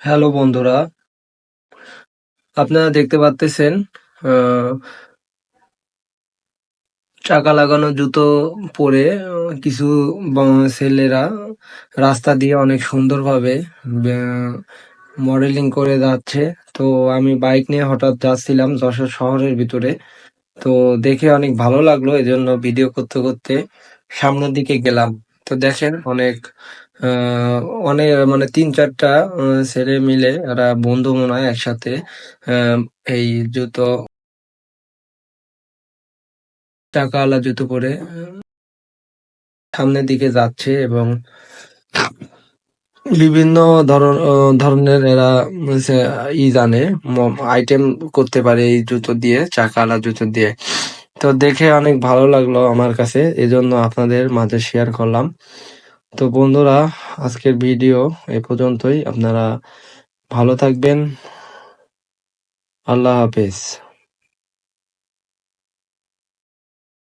Hello বন্ধুরা। আপনারা দেখতে পাচ্তেছেন আহ, চাকা লাগানো জুতো পরে কিছু ছেলেরা রাস্তা দিয়ে অনেক সুন্দরভাবে মডেলিং করে যাচ্ছে। তো আমি বাইক নিয়ে হঠাৎ যাচ্ছিলাম যশোর শহরের ভিতরে। তো দেখে অনেক ভালো লাগল এজন্য ভিডিও করতে করতে সামনের দিকে গেলাম। তো দেখেন অনেক অনেক মানে তিন চারটা ছেলে মিলে এরা বন্ধু মনে হয় একসাথে এই জুতো, চাকাওয়ালা জুতো পরে সামনের দিকে যাচ্ছে এবং বিভিন্ন ধরন ধরনের এরা ই জানে আইটেম করতে পারে এই জুতো দিয়ে, চাকাওয়ালা জুতো দিয়ে। তো দেখে অনেক ভালো লাগল আমার কাছে, এজন্য আপনাদের মাঝে শেয়ার করলাম। তো বন্ধুরা, আজকের ভিডিও এ পর্যন্তই। আপনারা ভালো থাকবেন। আল্লাহ হাফেজ।